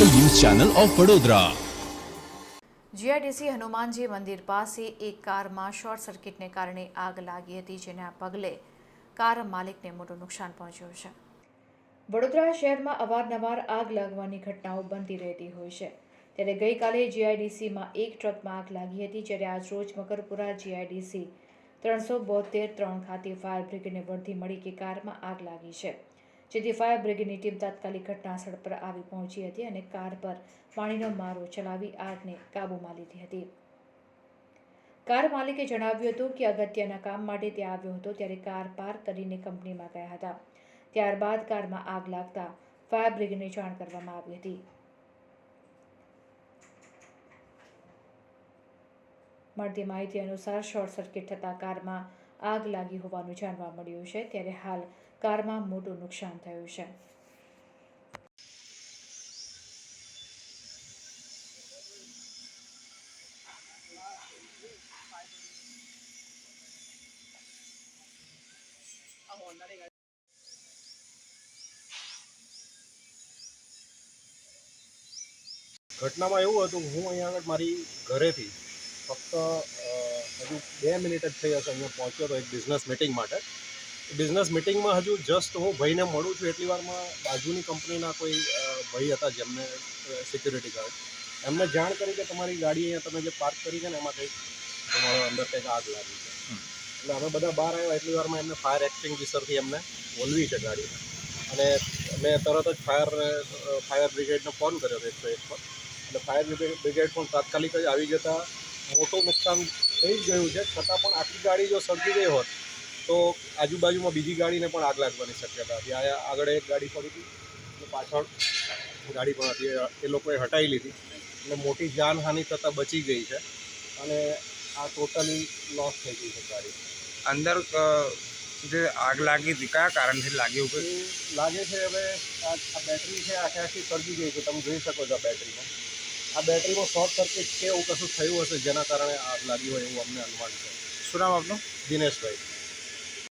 Channel of Vadodara. GIDC Hanumanji મંદિર પાસે એક કારમાં શોર્ટ સર્કિટને કારણે આગ લાગી હતી, જેના પગલે કાર માલિકને મોટું નુકસાન પહોંચ્યું છે. વડોદરા શહેરમાં અવારનવાર આગ લાગવાની ઘટનાઓ બનતી રહેતી હોય છે. ત્યારે ગઈકાલે જીઆઈડીસીમાં એક ટ્રકમાં આગ લાગી હતી, જ્યારે આજરોજ મકરપુરા જીઆઈડીસી ત્રણસો બોતેર ત્રણ ખાતે ફાયર બ્રિગેડને વળતી મળી કે કારમાં આગ લાગી છે. જેથી ફાયર બ્રિગેડની ટીમ તાત્કાલિક ઘટનાસ્થળ પર આવી પહોંચી હતી અને કાર પર પાણીનો મારો ચલાવી આગને કાબૂમાં લીધી હતી. કાર માલિકે જણાવ્યું હતું કે અગત્યના કામ માટે ત્યાં આવ્યો હતો ત્યારે કાર પાર્ક કરીને કંપનીમાં ગયા હતા. ત્યારબાદ કારમાં આગ લાગતા ફાયર બ્રિગેડને જાણ કરવામાં આવી હતી. મળતી માહિતી અનુસાર શોર્ટ સર્કિટ થતાં કારમાં આગ લાગી હોવાનું જાણવા મળ્યું છે. ત્યારે હાલ કારમાં મોટું નુકસાન થયું છે. ઘટનામાં એવું હતું, હું અહીંયા આગળ મારી ઘરેથી ફક્ત હજુ બે મિનિટ જ થઈ હશે, અહીંયા પહોંચ્યો હતો એક બિઝનેસ મિટિંગ માટે. બિઝનેસ મિટિંગમાં હજુ જસ્ટ હું ભાઈને મળું છું એટલી વારમાં બાજુની કંપનીના કોઈ ભાઈ હતા જેમને સિક્યુરિટી ગાર્ડ એમને જાણ કરી કે તમારી ગાડી અહીંયા તમે જે પાર્ક કરી છે ને એમાં કંઈક તમારો અંદર કંઈક આગ લાગી છે. એટલે અમે બધા બહાર આવ્યા એટલી વારમાં એમને ફાયર એક્સટિંગ્વિશરથી એમને બોલવી છે ગાડીને અને મેં તરત જ ફાયર ફાયર બ્રિગેડને ફોન કર્યો હતો એકસો એક પર એટલે ફાયર બ્રિગેડ પણ તાત્કાલિક જ આવી જતાં મોટું નુકસાન થઈ જ ગયું છે છતાં પણ આખી ગાડી જો સળગી ગઈ હોત તો આજુબાજુમાં બીજી ગાડીને પણ આગ લાગવાની શક્યતા હતી. આ આગળ એક ગાડી પડી હતી અને પાછળ ગાડી પણ હતી. એ લોકોએ હટાવી લીધી. એટલે મોટી જાનહાનિ થતાં બચી ગઈ છે અને આ ટોટલી લોસ થઈ ગઈ છે ગાડી. અંદર જે આગ લાગી હતી કયા કારણથી લાગી એવું લાગે છે હવે આ આ બેટરી છે આખે આખી સળગી ગઈ છે તમે જોઈ શકો છો આ બેટરીમાં. આ બેટરીમાં શોર્ટ સર્કિટ કે એવું કશું થયું હશે જેના કારણે આગ લાગી હોય એવું અમને અનુમાન છે. શું નામ આપનું? દિનેશભાઈ.